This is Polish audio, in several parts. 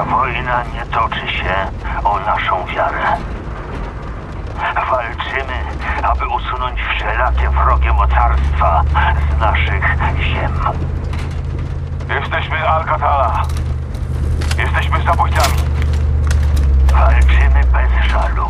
Ta wojna nie toczy się o naszą wiarę. Walczymy, aby usunąć wszelakie wrogie mocarstwa z naszych ziem. Jesteśmy Alcatala. Jesteśmy zabójcami. Walczymy bez żalu.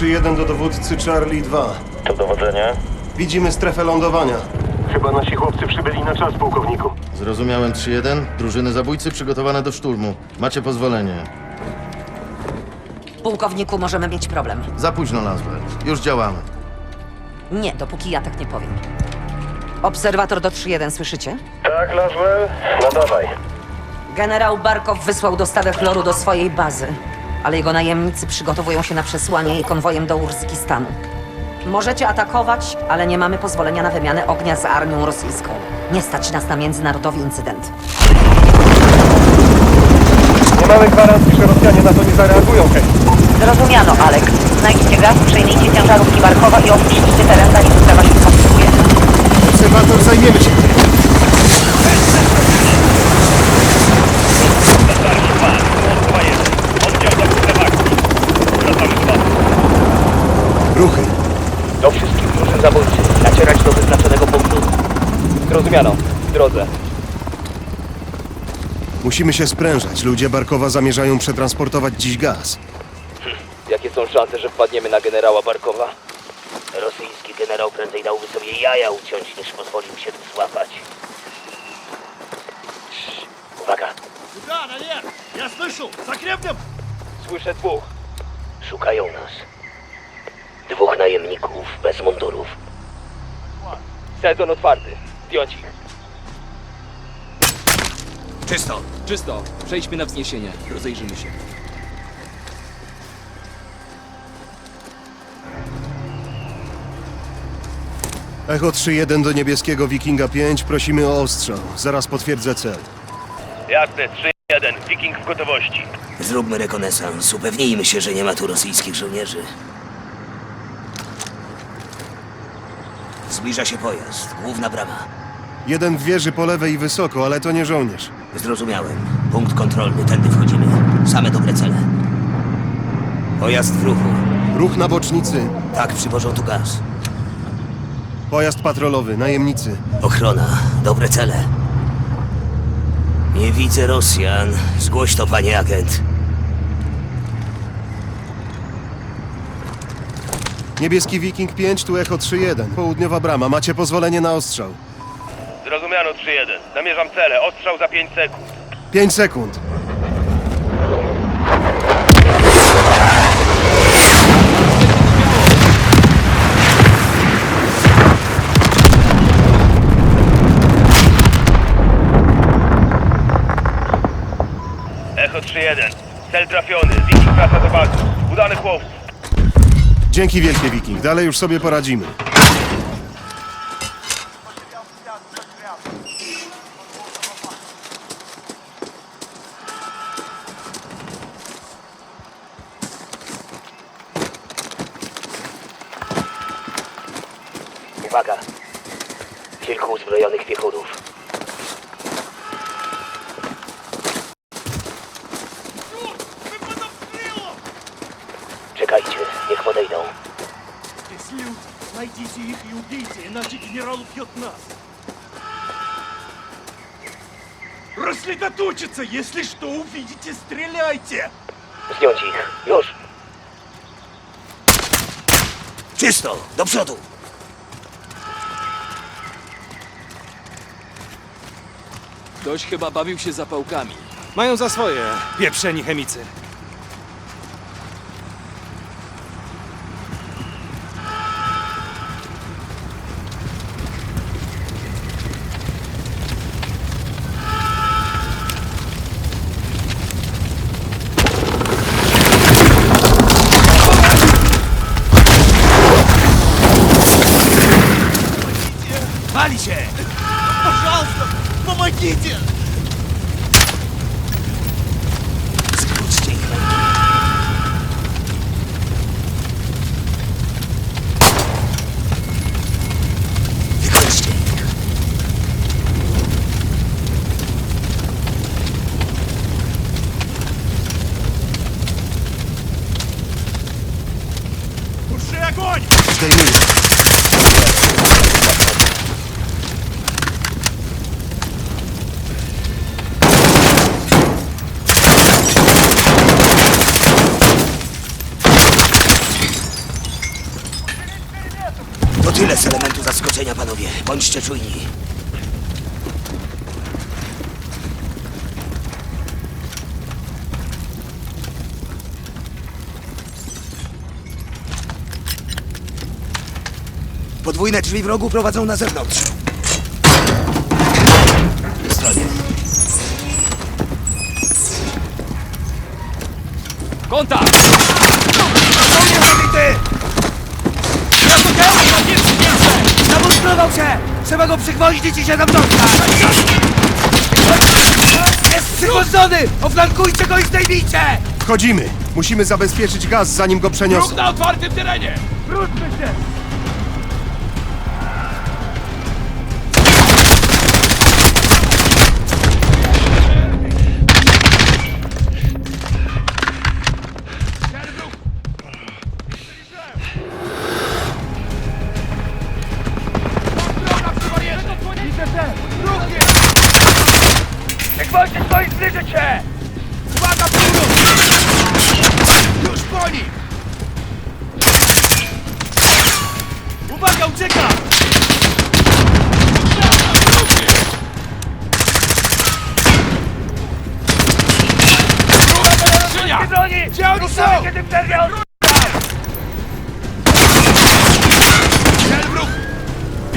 3-1 do dowódcy Charlie 2. To dowodzenie? Widzimy strefę lądowania. Chyba nasi chłopcy przybyli na czas, pułkowniku. Zrozumiałem 3-1. Drużyny zabójcy przygotowane do szturmu. Macie pozwolenie. Pułkowniku, możemy mieć problem. Za późno, Laswell. Już działamy. Nie, dopóki ja tak nie powiem. Obserwator do 3-1, słyszycie? Tak, Laswell? No dawaj. Generał Barkow wysłał dostawę chloru do swojej bazy, ale jego najemnicy przygotowują się na przesłanie jej konwojem do Urzykistanu. Możecie atakować, ale nie mamy pozwolenia na wymianę ognia z armią rosyjską. Nie stać nas na międzynarodowy incydent. Nie mamy gwarancji, że Rosjanie na to nie zareagują, hej. Zrozumiano, Alek. Znajdźcie gaz, przejmijcie ciężarówki Barkowa i opuśćcie teren, zanim sprawa się skomplikuje. Obserwator, zajmiemy się tym. Ruchy. Do wszystkich drużyn zabójczych. Nacierać do wyznaczonego punktu Zrozumiano. W drodze. Musimy się sprężać. Ludzie Barkowa zamierzają przetransportować dziś gaz. Jakie są szanse, że wpadniemy na generała Barkowa? Rosyjski generał prędzej dałby sobie jaja uciąć, niż pozwolił się tu złapać. Cii, Uwaga, Да, наверх! Я слышу! Закрепнем! słyszę dwóch. Szukają nas. Dwóch najemników bez mundurów. Sezon otwarty. Zdjąć. Czysto. Czysto. Przejdźmy na wzniesienie. Rozejrzymy się. Echo 3-1 do niebieskiego Wikinga 5. Prosimy o ostrzał. Zaraz potwierdzę cel. Jasne, 3-1. Viking w gotowości. Zróbmy rekonesans. Upewnijmy się, że nie ma tu rosyjskich żołnierzy. Zbliża się pojazd. Główna brama. Jeden w wieży po lewej i wysoko, ale to nie żołnierz. Zrozumiałem. Punkt kontrolny. Tędy wchodzimy. Same dobre cele. Pojazd w ruchu. Ruch na bocznicy. Tak, przywożą tu gaz. Pojazd patrolowy. Najemnicy. Ochrona. Dobre cele. Nie widzę Rosjan. Zgłoś to, panie agent. Niebieski Wiking 5, tu Echo 3-1. Południowa brama. Macie pozwolenie na ostrzał. Zrozumiano 3-1. Namierzam cele. Ostrzał za 5 sekund. 5 sekund. Echo 3-1. Cel trafiony. Viking wraca do bazy. Udanych łowców. Dzięki wielkie Wiking. Dalej już sobie poradzimy. Uwaga. Kilku uzbrojonych piechurów. Niech podejdą. Если найдите их и убейте, иначе генерал убьет нас. Рассредоточиться! Если что увидите, стреляйте! Zdjąć ich. Już. Czysto! Do przodu! Ktoś chyba bawił się zapałkami. Mają za swoje, pieprzeni chemicy. Podwójne drzwi wrogu prowadzą na zewnątrz. Kontakt! Zamonstrował się! Trzeba go przygwoździć i się tam dostać! Jest przygwożdżony! Oflankujcie go i zdejmijcie! Wchodzimy. Musimy zabezpieczyć gaz, zanim go przeniosą. na otwartym terenie! Gwoździe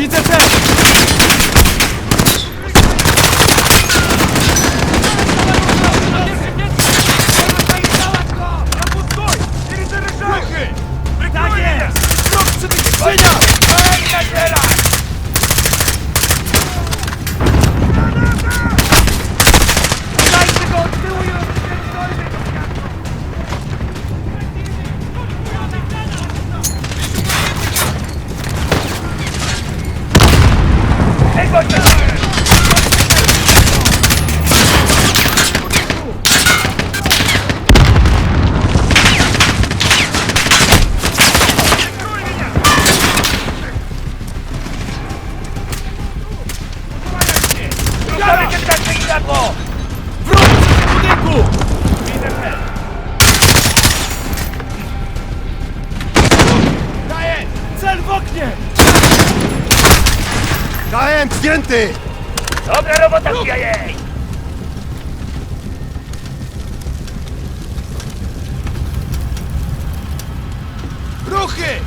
Widzę cel! KM, zdjęty! Dobra robota, CIA! Ruchy!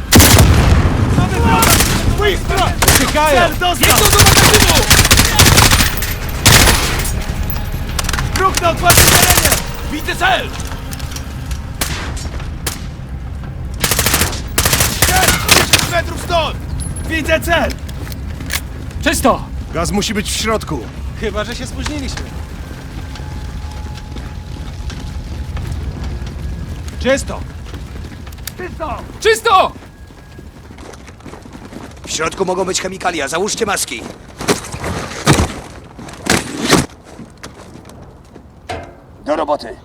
Bystro! Uciekają! Cel dostał! do magazynu! Ruch na otwartym terenie! Widzę cel! Jest! 10 metrów stąd! Widzę cel! Czysto! Gaz musi być w środku. Chyba, że się spóźniliśmy. Czysto! Czysto! W środku mogą być chemikalia, załóżcie maski. Do roboty.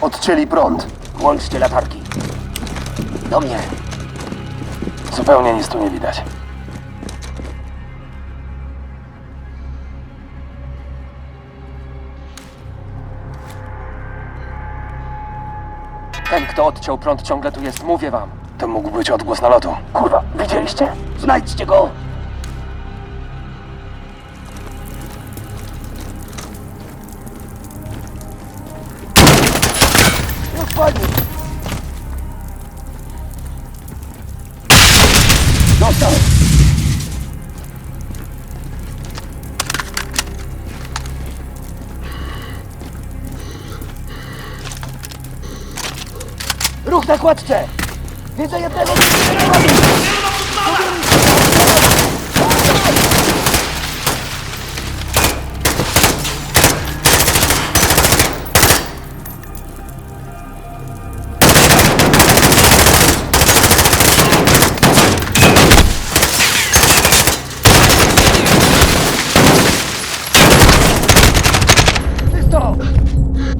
Odcięli prąd. Włączcie latarki. Do mnie. Zupełnie nic tu nie widać. Ten, kto odciął prąd, ciągle tu jest, mówię wam. To mógł być odgłos nalotu. Kurwa, widzieliście? Znajdźcie go! Ruch na kładce! Widzę jednego!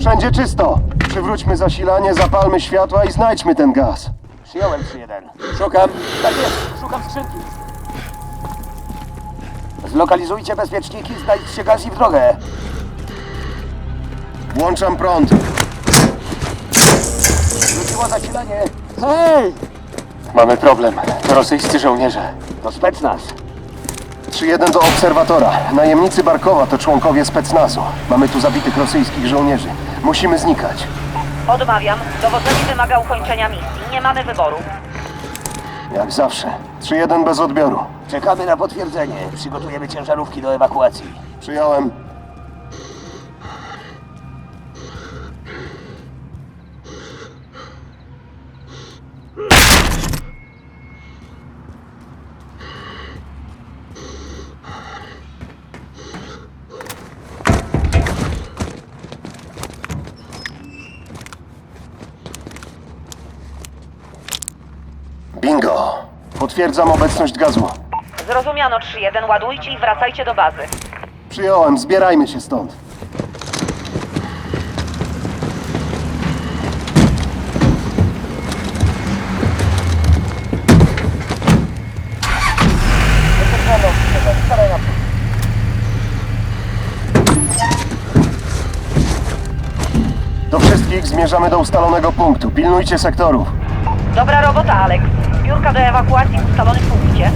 Będzie czysto. Przywróćmy zasilanie, zapalmy światła i znajdźmy ten gaz. Przyjąłem 3-1. Szukam. Tak jest, szukam skrzynki. Zlokalizujcie bezpieczniki, znajdźcie gaz i w drogę. Włączam prąd. Wróciło zasilanie. Hej! Mamy problem. To rosyjscy żołnierze. To specnaz. 3-1 do obserwatora. Najemnicy Barkowa to członkowie specnazu. Mamy tu zabitych rosyjskich żołnierzy. Musimy znikać. Odmawiam. Dowodzenie wymaga ukończenia misji. Nie mamy wyboru. Jak zawsze. 3-1 bez odbioru. Czekamy na potwierdzenie. Przygotujemy ciężarówki do ewakuacji. Przyjąłem. Potwierdzam obecność gazu. Zrozumiano 3-1. Ładujcie i wracajcie do bazy. Przyjąłem, zbierajmy się stąd. Do wszystkich zmierzamy do ustalonego punktu. Pilnujcie sektorów. Dobra robota, Alex. Biurka do ewakuacji w ustalonym punkcie.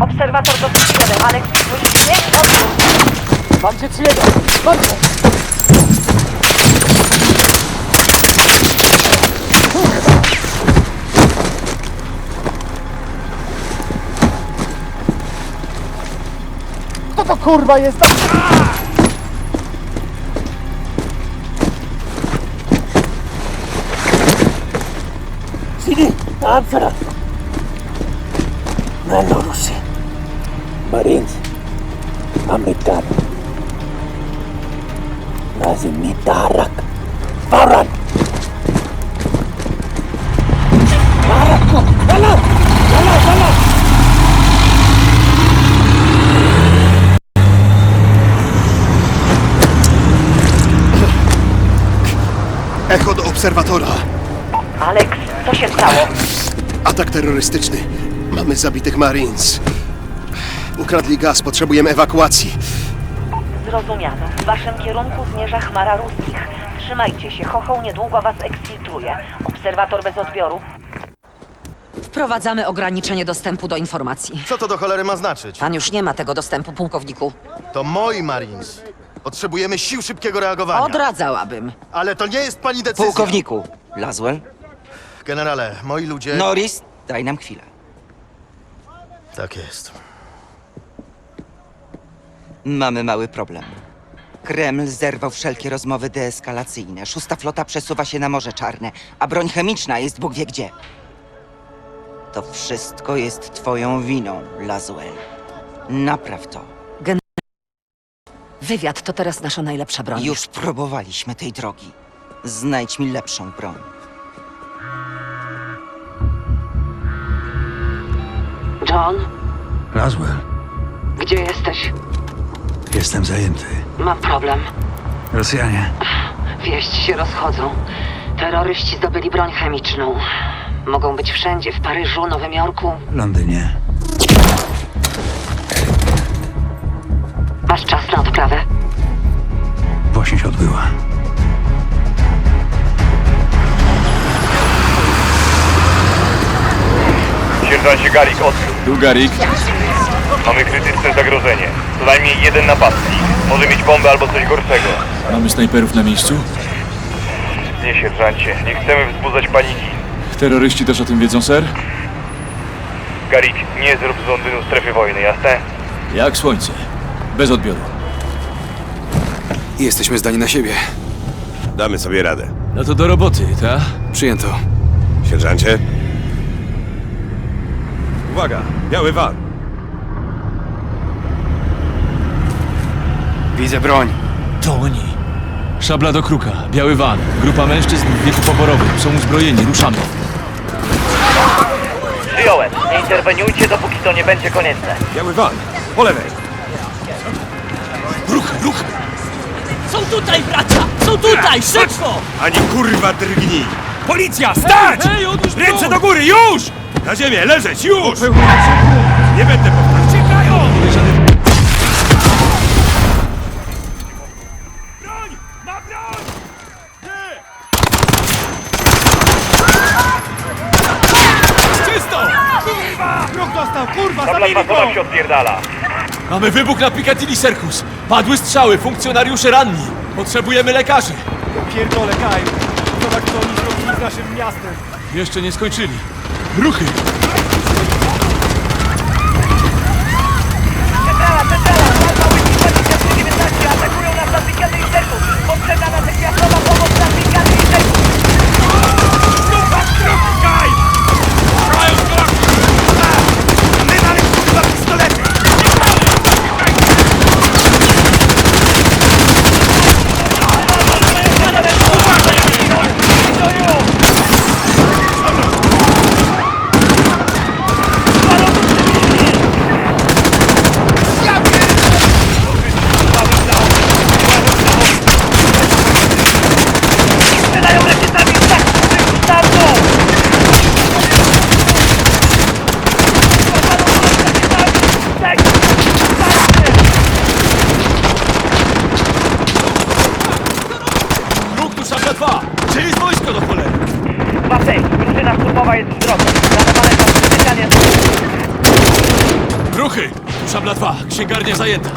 Obserwator do 1. Alex, słyszysz mnie? Macie 3-1. Macie! Kto to kurwa jest? Sigi, answer! Melorusy, Marines, Amitar, Nazimitarak, Faran! Obserwatora. Alex, co się stało? Atak terrorystyczny. Mamy zabitych Marines. Ukradli gaz, potrzebujemy ewakuacji. Zrozumiano. W waszym kierunku zmierza chmara ruskich. Trzymajcie się, Chochoł niedługo was eksfiltruje. Obserwator bez odbioru. Wprowadzamy ograniczenie dostępu do informacji. Co to do cholery ma znaczyć? Pan już nie ma tego dostępu, pułkowniku. To moi Marines. Potrzebujemy sił szybkiego reagowania. Odradzałabym. Ale to nie jest pani decyzja. Pułkowniku, Laswell, Generale, moi ludzie... Norris, daj nam chwilę. Tak jest. Mamy mały problem. Kreml zerwał wszelkie rozmowy deeskalacyjne. Szósta flota przesuwa się na Morze Czarne, a broń chemiczna jest Bóg wie gdzie. To wszystko jest twoją winą, Laswell. Napraw to. Wywiad to teraz nasza najlepsza broń. Już próbowaliśmy tej drogi. Znajdź mi lepszą broń. John, Laswell, gdzie jesteś? jestem zajęty. Mam problem. Rosjanie. Wieści się rozchodzą. Terroryści zdobyli broń chemiczną. Mogą być wszędzie, w Paryżu, Nowym Jorku. Londynie. Masz czas na odprawę? Właśnie się odbyła. Sierżancie Garik, odkrył. Tu Garik. Mamy krytyczne zagrożenie. Co najmniej jeden napastnik. Może mieć bombę albo coś gorszego. Mamy snajperów na miejscu? Nie, sierżancie. Nie chcemy wzbudzać paniki. Terroryści też o tym wiedzą, ser? Garik, nie zrób z Londynu strefy wojny, jasne? Jak słońce. Bez odbioru. Jesteśmy zdani na siebie. Damy sobie radę. No to do roboty, ta? Przyjęto. Sierżancie? Uwaga! Biały van! Widzę broń. To oni. Szabla do kruka, biały van, grupa mężczyzn w wieku poborowym, są uzbrojeni, ruszamy. Przyjąłem. Nie interweniujcie, dopóki to nie będzie konieczne. Biały van, po lewej. Ruch! Są tutaj, bracia! Są tutaj! Szybko! Ani kurwa drgnij! Policja, stać! Hej, odłóż Ręce do góry, już! Na ziemię, leżeć, już! Nie będę powtarzał. Szabla dwa się odpierdala. Mamy wybuch na Piccadilly Circus. Padły strzały, funkcjonariusze ranni. Potrzebujemy lekarzy. Pierdolę, Kaj. Zobacz, co oni zrobili z naszym miastem. Jeszcze nie skończyli. Ruchy! Centrala, centrala! Walka łyżki 2019 atakują nas na Piccadilly Circus. Potrzebna natychmiastowa pomoc na Piccadilly Circus. Stupa, Kaj! Strzelają z drogi! My mamy kurwa pistolety! Strzelają rakietami w tak! Starczą! Tak! Ruch tu szabla 2! Gdzie jest wojsko do cholery? Matej, drużyna szturmowa jest w drodze. Nadawane na przeciekanie Ruchy! Tu szabla 2, księgarnia zajęta.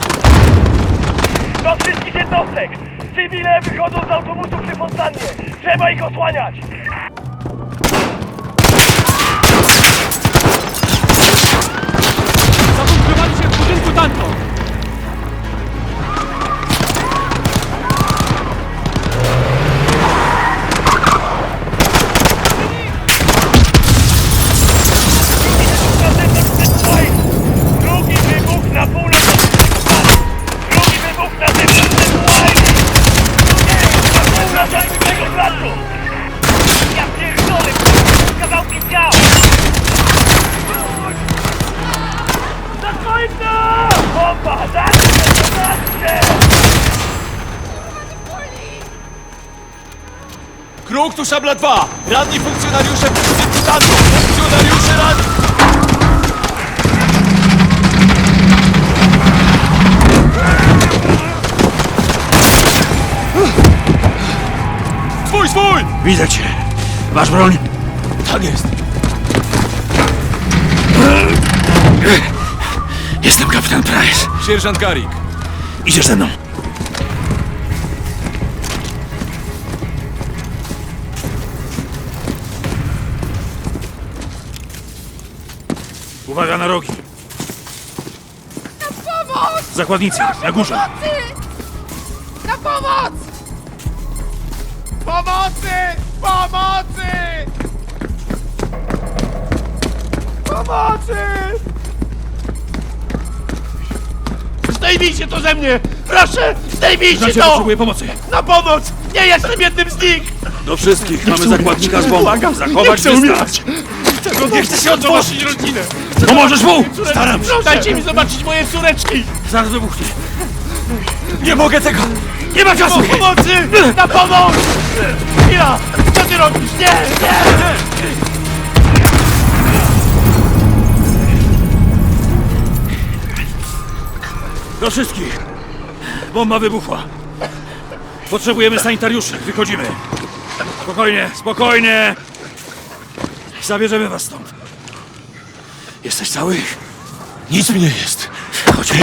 do wszystkich jednostek! Cywile wychodzą z autobusu przy fontannie! Trzeba ich osłaniać! Kruk tu szabla 2! Radni funkcjonariusze! Funkcjonariusze radni! Swój, swój! Widzę cię. Masz broń? Tak jest. Jestem kapitan Price. Sierżant Garik. Idziesz ze mną. Uwaga na rogi. Na pomoc! Zakładnicy, na górze. Na pomoc! Pomocy! Pomocy! Pomocy! Zdejmijcie to ze mnie! Proszę, zdejmijcie Znaczy, to! potrzebuję pomocy. Na pomoc! Nie jestem jednym z nich! Do wszystkich. Mamy zakładnika z bombą. Zachować nie Nie chcę się otworzyć rodzinę! Pomożesz mu? Staram się. Dajcie mi zobaczyć moje córeczki! Zaraz wybuchnie. Nie mogę tego! Nie ma czasu! Pomocy! Na pomoc! Chwila! Co ty robisz? Nie! Nie! Do wszystkich. Bomba wybuchła. Potrzebujemy sanitariuszy. Wychodzimy. Spokojnie, spokojnie. Zabierzemy was stąd. Jesteś cały? Nic mi nie jest. Chodźmy.